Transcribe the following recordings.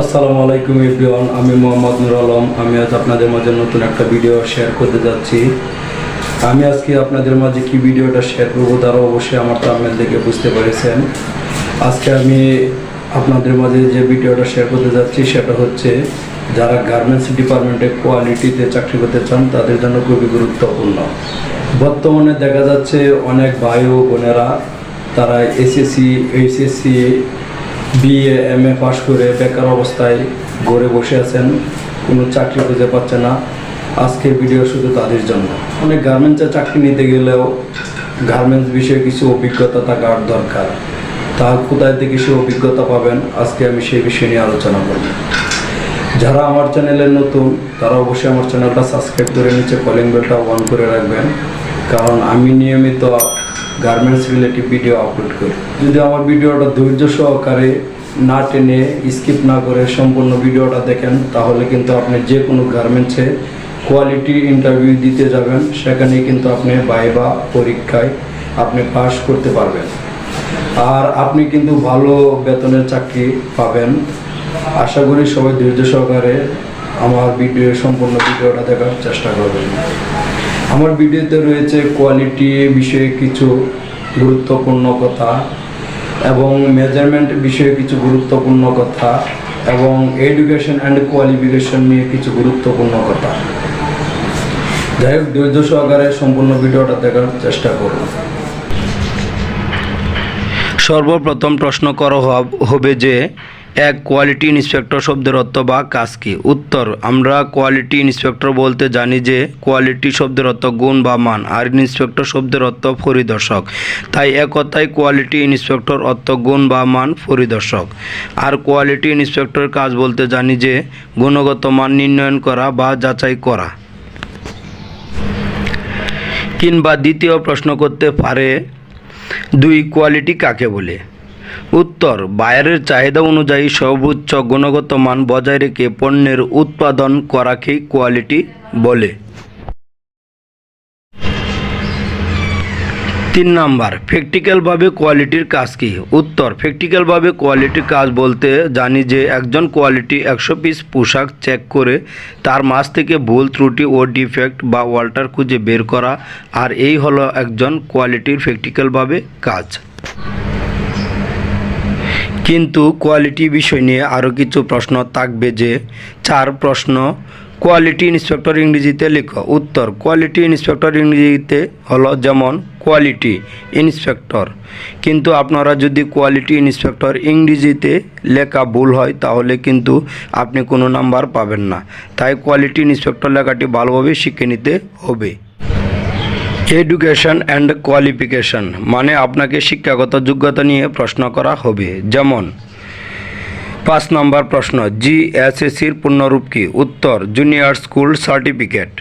আসসালামু আলাইকুম এভরিওয়ান, আমি মোহাম্মদ নুর আলম। আমি আজ আপনাদের মাঝে নতুন একটা ভিডিও শেয়ার করতে যাচ্ছি। আমি আজকে আপনাদের মাঝে কি ভিডিওটা শেয়ার করব তারা অবশ্যই আমার তামিল দেখে বুঝতে পেরেছেন। আজকে আমি আপনাদের মাঝে যে ভিডিওটা শেয়ার করতে যাচ্ছি সেটা হচ্ছে, যারা গার্মেন্টস ডিপার্টমেন্টে কোয়ালিটিতে চাকরি করতে চান, তাদের জন্য খুবই গুরুত্বপূর্ণ। বর্তমানে দেখা যাচ্ছে অনেক ভাই ও বোনেরা, তারা SSC HSC BA M A পাশ করে বেকার অবস্থায় ঘরে বসে আছেন। কোনো চাকরি খুঁজে পাচ্ছে না। আজকের ভিডিও শুধু তাদের জন্য। অনেক গার্মেন্টসে চাকরি নিতে গেলেও গার্মেন্টস বিষয়ে কিছু অভিজ্ঞতা থাকার দরকার। তা কোথায় থেকে সে অভিজ্ঞতা পাবেন? আজকে আমি সেই বিষয় নিয়ে আলোচনা করব। যারা আমার চ্যানেলে নতুন, তারা অবশ্যই আমার চ্যানেলটা সাবস্ক্রাইব করে নিচে কলিং বেলটা অন করে রাখবেন। কারণ আমি নিয়মিত গার্মেন্টস রিলেটিভ ভিডিও আপলোড করি। যদি আমার ভিডিওটা ধৈর্য সহকারে না টেনে স্কিপ না করে সম্পূর্ণ ভিডিওটা দেখেন, তাহলে কিন্তু আপনি যে কোনো গার্মেন্টসে কোয়ালিটি ইন্টারভিউ দিতে যাবেন। সেখানে কিন্তু আপনি বাইবা পরীক্ষায় আপনি পাস করতে পারবেন। আর আপনি কিন্তু ভালো বেতনের চাকরি পাবেন। আশা করি সবাই ধৈর্য সহকারে আমার ভিডিও, সম্পূর্ণ ভিডিওটা দেখার চেষ্টা করবেন। আমার ভিডিওতে রয়েছে কোয়ালিটি বিষয়ে কিছু গুরুত্বপূর্ণ কথা এবং মেজারমেন্ট বিষয়ে কিছু গুরুত্বপূর্ণ কথা এবং এডুকেশন অ্যান্ড কোয়ালিফিকেশন নিয়ে কিছু গুরুত্বপূর্ণ কথা। যাই হোক, ধৈর্য সহকারে সম্পূর্ণ ভিডিওটা দেখার চেষ্টা করুন সর্বপ্রথম প্রশ্ন করা হবে যে এক কোয়ালিটি ইন্সপেক্টর শব্দের অর্থ বা কাজ কি? উত্তর, আমরা কোয়ালিটি ইন্সপেক্টর বলতে জানি যে কোয়ালিটি শব্দের অর্থ গুণ বা মান, আর ইন্সপেক্টর শব্দের অর্থ পরিদর্শক। তাই এক কথায় কোয়ালিটি ইন্সপেক্টর অর্থ গুণ বা মান পরিদর্শক। আর কোয়ালিটি ইন্সপেক্টর কাজ বলতে জানি যে গুণগত মান নির্ণয়ন করা বা যাচাই করা। কিংবা দ্বিতীয় প্রশ্ন করতে পারে, দুই কোয়ালিটি কাকে বলে? উত্তর, বায়ারের চাহিদা অনুযায়ী সর্বোচ্চ গুণগত মান বজায় রেখে পণ্যের উৎপাদন করাকেই কোয়ালিটি বলে। তিন নাম্বার প্র্যাকটিক্যালভাবে কোয়ালিটির কাজ কি? উত্তর প্র্যাকটিক্যালভাবে কোয়ালিটির কাজ বলতে জানি যে একজন কোয়ালিটি একশো পিস পোশাক চেক করে তার মাঝ থেকে ভুল ত্রুটি ও ডিফেক্ট বা ওয়াল্টার খুঁজে বের করা, আর এই হলো একজন কোয়ালিটির প্র্যাকটিক্যালভাবে কাজ। কিন্তু কোয়ালিটি বিষয় নিয়ে আরও কিছু প্রশ্ন থাকবে যে, চার প্রশ্ন কোয়ালিটি ইন্সপেক্টর ইংরেজিতে লেখো। উত্তর কোয়ালিটি ইন্সপেক্টর ইংরেজিতে হলো যেমন কোয়ালিটি ইন্সপেক্টর কিন্তু আপনারা যদি কোয়ালিটি ইন্সপেক্টর ইংরেজিতে লেখা ভুল হয়, তাহলে কিন্তু আপনি কোনো নাম্বার পাবেন না। তাই কোয়ালিটি ইন্সপেক্টর লেখাটি ভালোভাবে শিখে নিতে হবে। এডুকেশন অ্যান্ড কোয়ালিফিকেশন মানে আপনাকে শিক্ষাগত যোগ্যতা নিয়ে প্রশ্ন করা হবে। যেমন, পাঁচ নম্বর প্রশ্ন জি এস এসির পূর্ণরূপ কি? উত্তর, জুনিয়র স্কুল সার্টিফিকেট।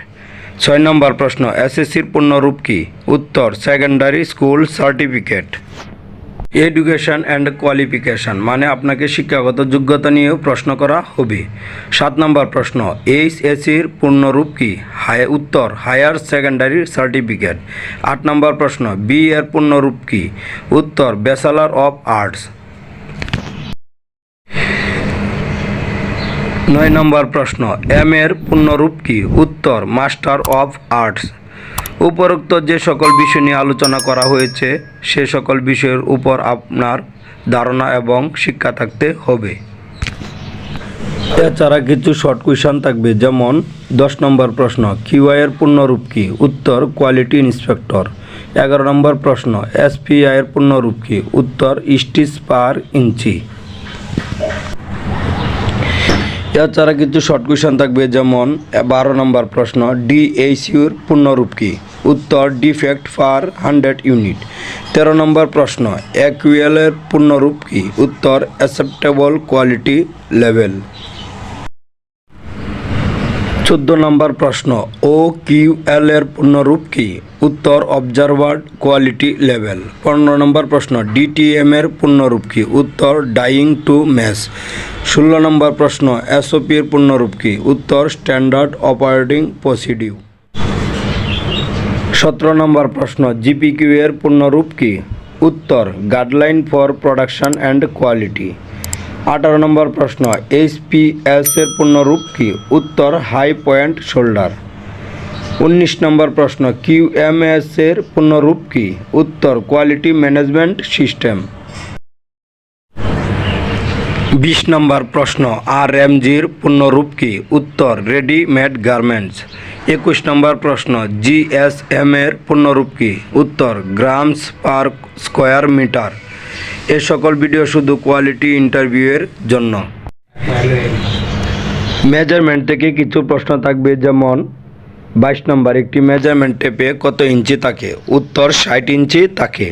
ছয় নম্বর প্রশ্ন এস এসএসসির পূর্ণরূপ কি? উত্তর, secondary school certificate. Education and qualification মানে আপনাকে শিক্ষাগত যোগ্যতা নিয়েও প্রশ্ন করা হবে। সাত নম্বর প্রশ্ন এইচএসির পূর্ণরূপ কি? হাই উত্তর, হায়ার সেকেন্ডারি সার্টিফিকেট। আট নম্বর প্রশ্ন, বি এর পূর্ণরূপ কি? উত্তর, ব্যাচেলর অফ আর্টস। নয় নম্বর প্রশ্ন, এম এর পূর্ণরূপ কি? উত্তর, মাস্টার অফ আর্টস। উপরোক্ত যে সকল বিষয় নিয়ে আলোচনা করা হয়েছে, সে সকল বিষয়ের উপর আপনার ধারণা এবং শিক্ষা থাকতে হবে। এছাড়া কিছু শর্ট কোয়েশন থাকবে, যেমন দশ নম্বর প্রশ্ন কিউআইয়ের পূর্ণরূপ কি? উত্তর কোয়ালিটি ইন্সপেক্টর এগারো নম্বর প্রশ্ন এসপিআইয়ের পূর্ণরূপ কি? উত্তর স্টিচ পার ইঞ্চি এছাড়া কিছু শর্ট কোয়েশন থাকবে, যেমন বারো নম্বর প্রশ্ন ডিএইচইউর পূর্ণরূপ কি? উত্তর ডিফেক্ট পার হান্ড্রেড ইউনিট তেরো নম্বর প্রশ্ন একুয়েলের পূর্ণরূপ কি? উত্তর অ্যাকসেপ্টেবল কোয়ালিটি লেভেল চোদ্দ নম্বর প্রশ্ন ও কিউ এল পূর্ণরূপ কি? উত্তর অবজারভার্ড কোয়ালিটি লেভেল পনেরো নম্বর প্রশ্ন ডিটিএম এর পূর্ণরূপ কি? উত্তর ডাইং টু ম্যাচ ষোলো নম্বর প্রশ্ন এসওপি এর পূর্ণরূপ কি? উত্তর স্ট্যান্ডার্ড অপারেটিং প্রসিডিউ সতেরো নম্বর প্রশ্ন জিপিকিউ এর পূর্ণরূপ কি? উত্তর guideline for production and quality আঠারো নম্বর প্রশ্ন এইচপিএস এর পূর্ণরূপ কি? উত্তর হাই পয়েন্ট শোল্ডার উনিশ নম্বর প্রশ্ন কিউএমএস এর পূর্ণরূপ কি? উত্তর কোয়ালিটি ম্যানেজমেন্ট সিস্টেম বিশ নম্বর প্রশ্ন, আর এমজির পূর্ণরূপ কি? উত্তর রেডিমেড গার্মেন্টস একুশ নম্বর প্রশ্ন জিএসএম এর পূর্ণরূপ কি? উত্তর, গ্রামস পার স্কোয়ার মিটার। এ সকল ভিডিও শুধু কোয়ালিটি ইন্টারভিউয়ের জন্য। মেজারমেন্ট থেকে কিছু প্রশ্ন থাকবে, যেমন, বাইশ নম্বর, একটি মেজারমেন্ট টেপে কত ইঞ্চি থাকে? উত্তর, ষাট ইঞ্চি থাকে।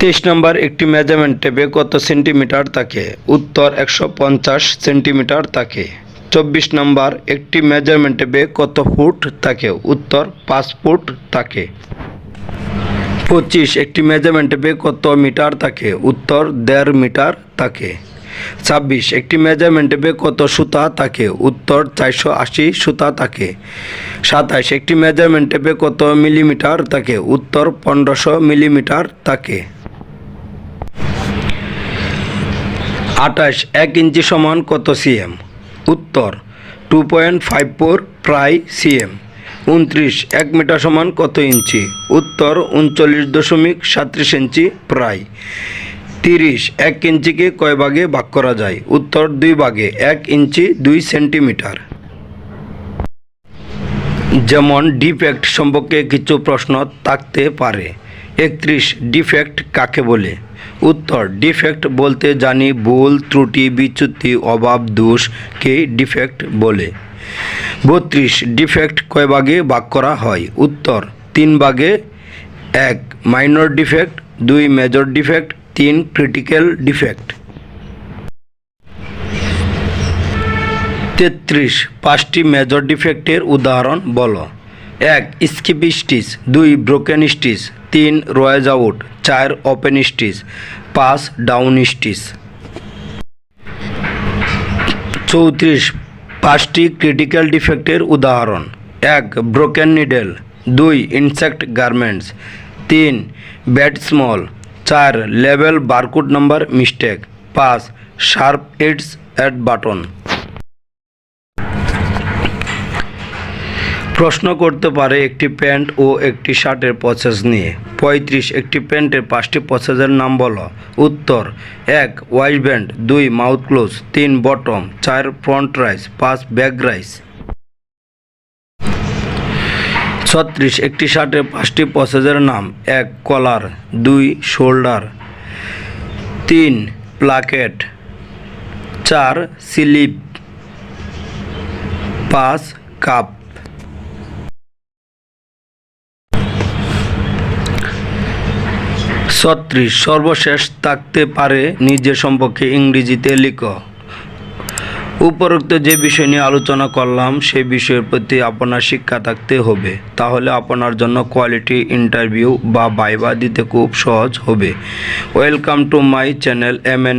তেইশ নম্বর একটি মেজারমেন্ট টেপে কত সেন্টিমিটার থাকে? উত্তর একশো পঞ্চাশ সেন্টিমিটার থাকে। চব্বিশ নম্বর একটি মেজারমেন্ট টেপে কত ফুট থাকে? উত্তর পাঁচ ফুট থাকে। পঁচিশ একটি মেজারমেন্ট টেপে কত মিটার থাকে? উত্তর দেড় মিটার থাকে। ছাব্বিশ একটি মেজারমেন্ট টেপে কত সুতা থাকে? উত্তর চারশো আশি সুতা থাকে। সাতাশ একটি মেজারমেন্ট টেপে কত মিলিমিটার থাকে? উত্তর পনেরোশো মিলিমিটার থাকে। আঠাশ এক ইঞ্চি সমান কত সিএম? উত্তর টু পয়েন্ট ফাইভ ফোর প্রায় সিএম। উনত্রিশ এক মিটার সমান কত ইঞ্চি? উত্তর, উনচল্লিশ দশমিক সাতত্রিশ ইঞ্চি প্রায়। তিরিশ এক ইঞ্চিকে কয় ভাগে ভাগ করা যায়? উত্তর, দুই ভাগে, এক ইঞ্চি দুই সেন্টিমিটার। যেমন ডিফেক্ট সম্পর্কে কিছু প্রশ্ন থাকতে পারে। একত্রিশ ডিফেক্ট কাকে বলে? উত্তর ডিফেক্ট বলতে জানি ভুল, ত্রুটি, বিচ্যুতি, অভাব দোষকে ডিফেক্ট বলে। বত্রিশ ডিফেক্ট কয় ভাগে ভাগ করা হয়? উত্তর, তিন ভাগে এক মাইনর ডিফেক্ট দুই মেজর ডিফেক্ট তিন ক্রিটিক্যাল ডিফেক্ট তেত্রিশ, পাঁচটি মেজর ডিফেক্টের উদাহরণ বলো। এক স্কিপ স্টিচ দুই ব্রোকেন স্টিচ তিন, রয়েজ আউট, চার ওপেন স্টিচ পাঁচ ডাউন স্টিচ চৌত্রিশ, পাঁচটি ক্রিটিক্যাল ডিফেক্টের উদাহরণ। এক ব্রোকেন নিডেল দুই ইনসেক্ট গার্মেন্টস তিন ব্যাড স্মল চার লেভেল বারকোড নাম্বার মিস্টেক পাঁচ শার্প এডস অ্যাট বাটন প্রশ্ন করতে পারে একটি প্যান্ট ও একটি শার্টের প্রসেস নিয়ে। পঁয়ত্রিশ, একটি প্যান্টের পাঁচটি প্রসেসের নাম বলো। উত্তর, এক ওয়াইড ব্যান্ড দুই মাউথ ক্লোজ তিন বটম চার ফ্রন্ট রাইস পাঁচ ব্যাক রাইস ছত্রিশ, একটি শার্টের পাঁচটি প্রসেসের নাম। এক কলার দুই শোল্ডার তিন প্লাকেট চার স্লিপ পাঁচ কাপ ছত্রিশ সর্বশেষ থাকতে পারে নিজের সম্পর্কে ইংরেজিতে লিখো। উপরোক্ত যে বিষয় নিয়ে আলোচনা করলাম, সে বিষয়ের প্রতি আপনার শিক্ষা থাকতে হবে। তাহলে আপনার জন্য কোয়ালিটি ইন্টারভিউ বা বাইবা দিতে খুব সহজ হবে। Welcome to my channel M N